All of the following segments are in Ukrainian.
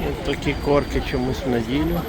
Ось такі корки чомусь в неділю.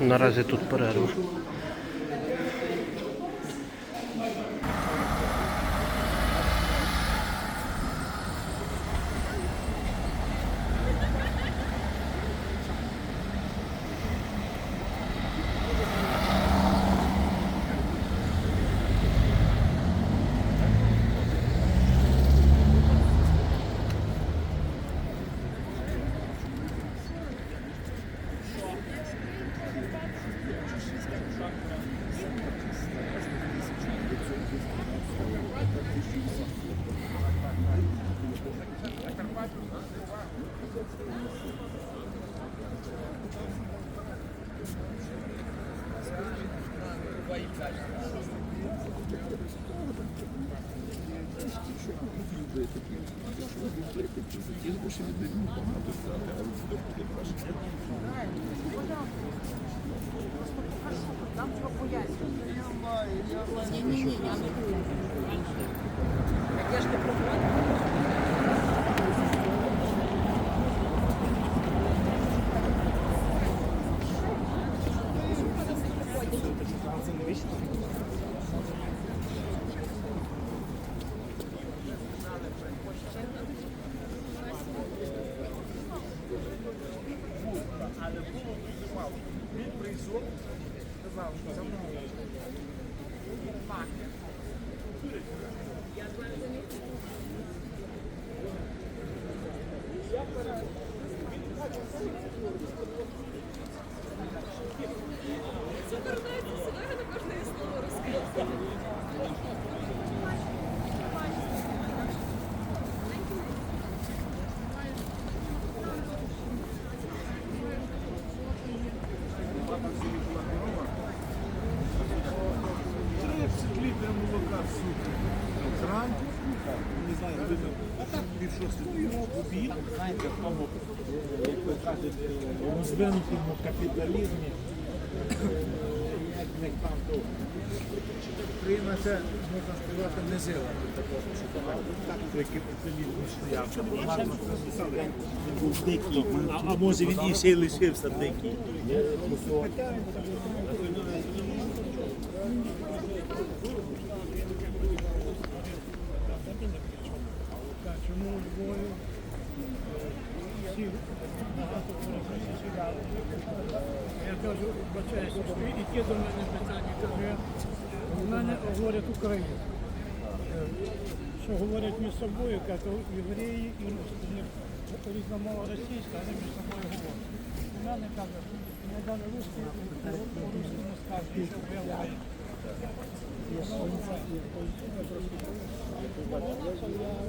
Наразі тут перерва. Але було дуже мало. Він прийшов, сказав, що за мною. Звертається сюди, на кожне слово розказує. Зранку, не знаю, пів шостої, обід. Знаєте, в тому, як ви кажете, розвинутому капіталізмі, як не там то. Україна це, можна сказати, не жила. Він а, може він і ще лишився дикий. Чому у Львові всі багато перехожі сідали. Я кажу, бачаюся, що ті до мене питання, кажу, я, в мене говорять Україну. Що говорять між собою, кажу, євреї і русські. Різна мова російська, але між собою говорять. У мене каже, не дали русські, по-русски не скажуть, що я говорю.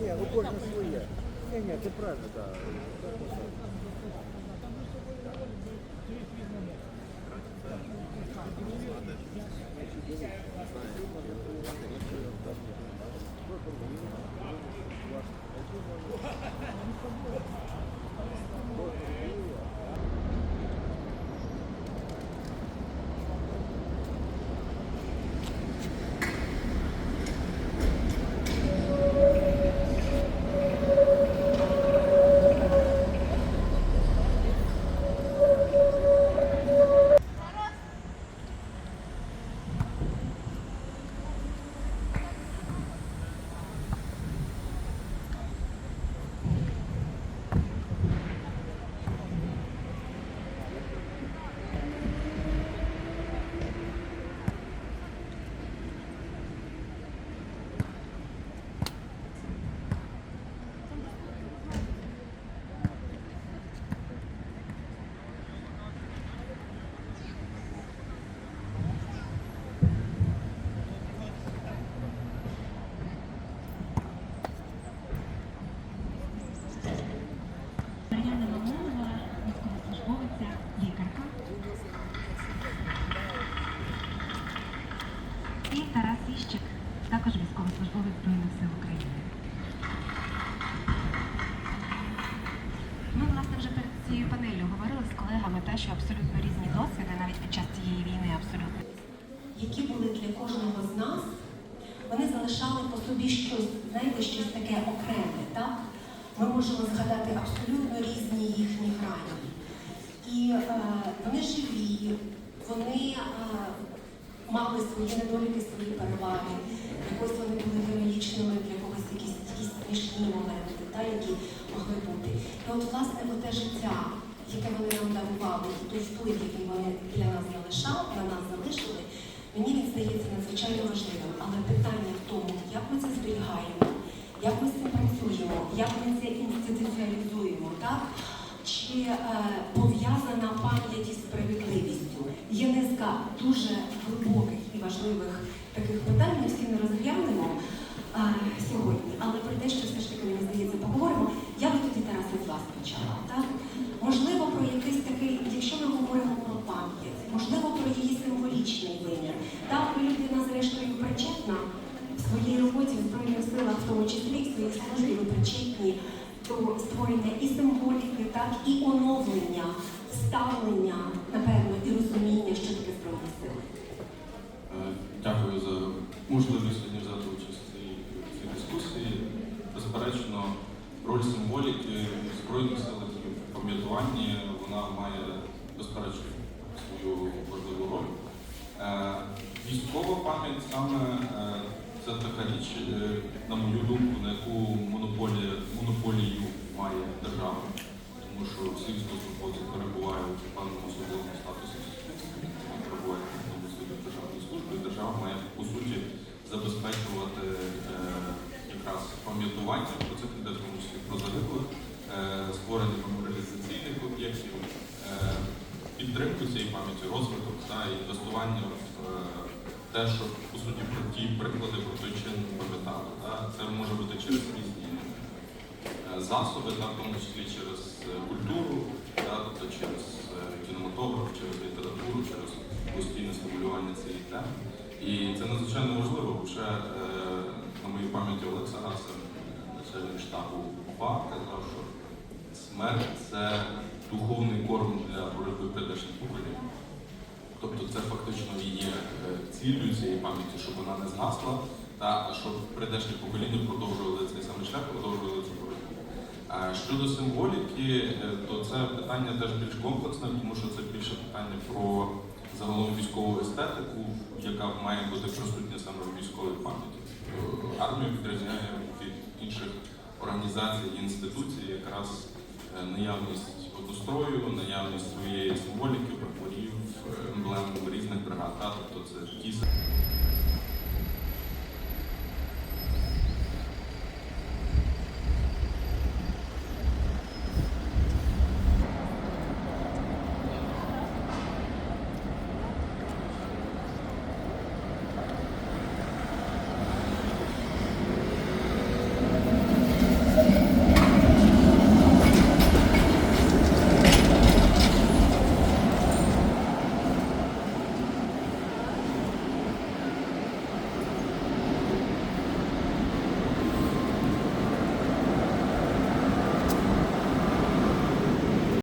Ні, ну кожен своє. Ні, ні, це правильно, так. Те, що абсолютно різні досвіди, навіть під час цієї війни абсолютно. які були для кожного з нас, вони залишали по собі щось, знаєте, щось таке окреме, так? Ми можемо згадати абсолютно різні їхні грані. І е, вони живі, вони е, мали свої недоліки, свої переваги. Якось вони були героїчними, для когось якісь, якісь смішні моменти, та, які могли бути. І от, власне, те життя, яке вони нам дарували, той вплив, який вони для нас залишали, на нас залишили, мені він здається надзвичайно важливим. Але питання в тому, як ми це зберігаємо, як ми з цим працюємо, як ми це інституціалізуємо, так? Чи е, пов'язана пам'ять із справедливістю? Є низка дуже глибоких і важливих таких питань, ми всі не розглянемо е, сьогодні. Але про те, що все ж таки мені здається, поговоримо. Я з вас почала. Так? Можливо, про якийсь такий, якщо ми говоримо про пам'ять, можливо, про її символічний вимір. Так, людина, зрештою, причетна в своїй роботі в Збройних силах, в тому числі в своїй службі, причетні до створення і символіки, так, і оновлення, ставлення, напевно, і розуміння, що таке Збройні сили. Е, Дякую за можливість сьогодні взяти участь у цій дискусії. Безперечно, роль символіки е, збройних сил в пам'ятуванні вона має безперечно свою важливу роль. Е, військова пам'ять саме е, це така річ, на мою думку, на яку монополія, монополію має держава, тому що всі військовослужбовці перебувають в певному особливому статусі, перебувають в державної служби, держава має по суті забезпечувати якраз пам'ятування. Пам'яті розвиток та інвестування в е, те, що по суті про ті приклади про той чин пам'ятали. Це може бути через різні е, засоби, та, в тому числі через е, культуру, та, тобто через кінематограф, через літературу, через постійне стимулювання цієї теми. І це надзвичайно важливо, бо ще на моїй пам'яті Олекса Расен, начальник штабу УПА, казав, що смерть це духовний корм для боротьби прийдешніх поколінь. Тобто це фактично є е, ціллю цієї пам'яті, щоб вона не згасла, та щоб прийдешні покоління продовжували цей самий шлях, продовжували цю боротьбу. Щодо символіки, е, то це питання теж більш комплексне, тому що це більше питання про загалом військову естетику, яка має бути присутня саме в військовій пам'яті. Армію відрізняє від інших організацій і інституцій якраз е, наявність водострою, наявність своєї символіки, прапорів, е, емблем різних бригад. Тобто це ті